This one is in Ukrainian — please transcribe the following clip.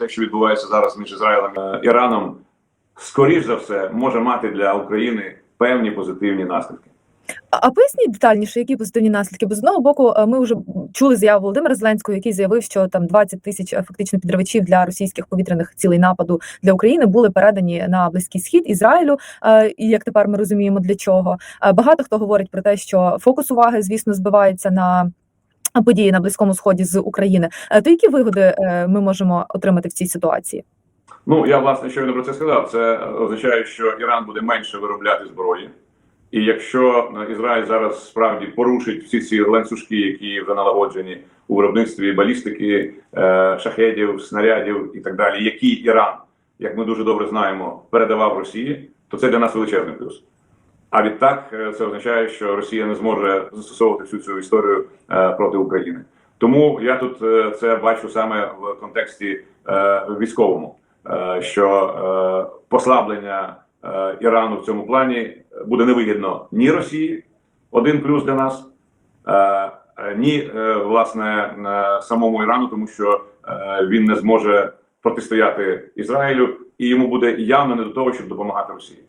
те, що відбувається зараз між Ізраїлем і Іраном, скоріш за все, може мати для України певні позитивні наслідки. А поясніть детальніше, які позитивні наслідки? Бо з одного боку, е, ми вже чули заяву Володимира Зеленського, який заявив, що там 20 тисяч е, фактично підривачів для російських повітряних цілей нападу для України були передані на близький схід Ізраїлю. е, І як тепер ми розуміємо, для чого багато хто говорить про те, що фокус уваги, звісно, збивається на. Події на близькому сході з України, Е, то які вигоди е, ми можемо отримати в цій ситуації? Ну я власне щойно про це сказав. Це означає, що Іран буде менше виробляти зброї. І якщо е, Ізраїль зараз справді порушить всі ці ланцюжки, які вже налагоджені у виробництві балістики, шахедів, снарядів і так далі, які Іран, як ми дуже добре знаємо, передавав Росії, то це для нас величезний плюс. А відтак е, це означає, що Росія не зможе застосовувати всю цю історію е, проти України. Тому я тут е, це бачу саме в контексті військовому, що послаблення Ірану в цьому плані буде невигідно ні Росії, один плюс для нас, ні власне самому Ірану, тому що він не зможе протистояти Ізраїлю, і йому буде явно не до того, щоб допомагати Росії.